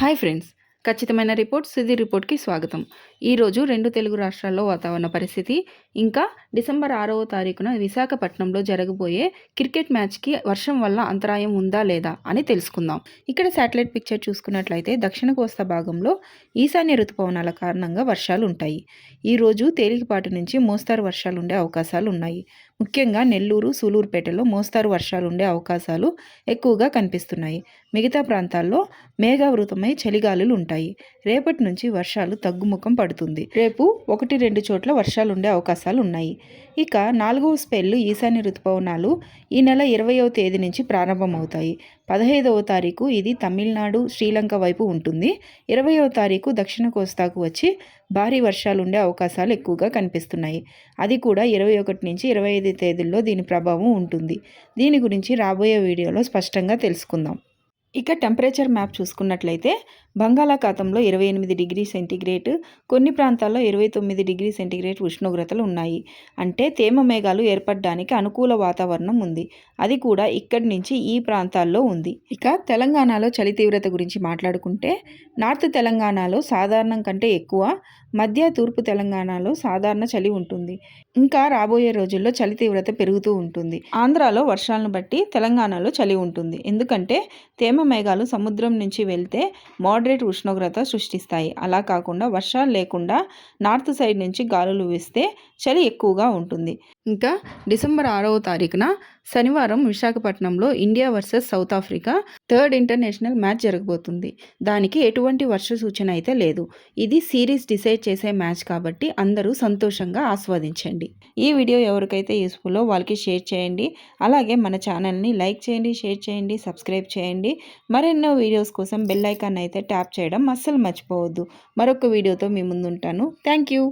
Hi friends ఖచ్చితమైన report సిద్ధి రిపోర్ట్కి స్వాగతం. ఈరోజు రెండు తెలుగు రాష్ట్రాల్లో వాతావరణ పరిస్థితి ఇంకా డిసెంబర్ ఆరవ తారీఖున విశాఖపట్నంలో జరగబోయే క్రికెట్ మ్యాచ్కి వర్షం వల్ల అంతరాయం ఉందా లేదా అని తెలుసుకుందాం. ఇక్కడ శాటిలైట్ పిక్చర్ చూసుకున్నట్లయితే దక్షిణ కోస్తా భాగంలో ఈశాన్య ఋతుపవనాల కారణంగా వర్షాలు ఉంటాయి. ఈరోజు తేలికపాటి నుంచి మోస్తారు వర్షాలు ఉండే అవకాశాలు ఉన్నాయి ముఖ్యంగా నెల్లూరు సూలూరుపేటలో మోస్తారు వర్షాలు ఉండే అవకాశాలు ఎక్కువగా కనిపిస్తున్నాయి. మిగతా ప్రాంతాల్లో మేఘావృతమై చలిగాలులు ఉంటాయి రేపటి నుంచి వర్షాలు తగ్గుముఖం పడుతుంది. రేపు ఒకటి రెండు చోట్ల వర్షాలు ఉండే అవకాశాలు ఉన్నాయి ఇక నాలుగవ స్పెల్లు ఈశాన్య ఋతుపవనాలు ఈ నెల ఇరవయవ తేదీ నుంచి ప్రారంభమవుతాయి. పదహైదవ తారీఖు ఇది తమిళనాడు శ్రీలంక వైపు ఉంటుంది. ఇరవయవ తారీఖు దక్షిణ కోస్తాకు వచ్చి భారీ వర్షాలు ఉండే అవకాశాలు ఎక్కువగా కనిపిస్తున్నాయి. అది కూడా ఇరవై ఒకటి నుంచి ఇరవై ఐదు తేదీల్లో దీని ప్రభావం ఉంటుంది. దీని గురించి రాబోయే వీడియోలో స్పష్టంగా తెలుసుకుందాం. ఇక టెంపరేచర్ మ్యాప్ చూసుకున్నట్లయితే బంగాళాఖాతంలో ఇరవై ఎనిమిది డిగ్రీ సెంటీగ్రేడ్ కొన్ని ప్రాంతాల్లో ఇరవై తొమ్మిది డిగ్రీ సెంటీగ్రేడ్ ఉష్ణోగ్రతలు ఉన్నాయి. అంటే తేమ మేఘాలు ఏర్పడడానికి అనుకూల వాతావరణం ఉంది. అది కూడా ఇక్కడి నుంచి ఈ ప్రాంతాల్లో ఉంది. ఇక తెలంగాణలో చలి తీవ్రత గురించి మాట్లాడుకుంటే నార్త్ తెలంగాణలో సాధారణం కంటే ఎక్కువ మధ్య తూర్పు తెలంగాణలో సాధారణ చలి ఉంటుంది. ఇంకా రాబోయే రోజుల్లో చలి తీవ్రత పెరుగుతూ ఉంటుంది. ఆంధ్రాలో వర్షాలను బట్టి తెలంగాణలో చలి ఉంటుంది. ఎందుకంటే తేమ తేమ మేఘాలు సముద్రం నుంచి వెళ్తే మోడరేట్ ఉష్ణోగ్రత సృష్టిస్తాయి. అలా కాకుండా వర్షాలు లేకుండా నార్త్ సైడ్ నుంచి గాలులు వీస్తే చలి ఎక్కువగా ఉంటుంది. ఇంకా డిసెంబర్ ఆరవ తారీఖున శనివారం విశాఖపట్నంలో India versus South Africa third international match జరగబోతుంది. దానికి ఎటువంటి వర్ష సూచన అయితే లేదు. ఇది సిరీస్ డిసైడ్ చేసే మ్యాచ్ కాబట్టి అందరూ సంతోషంగా ఆస్వాదించండి. ఈ వీడియో ఎవరికైతే యూస్ఫుల్లో వాళ్ళకి షేర్ చేయండి. అలాగే మన ఛానల్ని లైక్ చేయండి షేర్ చేయండి సబ్స్క్రైబ్ చేయండి. మరెన్నో వీడియోస్ కోసం బెల్ ఐకాన్ అయితే ట్యాప్ చేయడం అస్సలు మర్చిపోవద్దు. మరొక వీడియోతో మీ ముందుంటాను. Thank you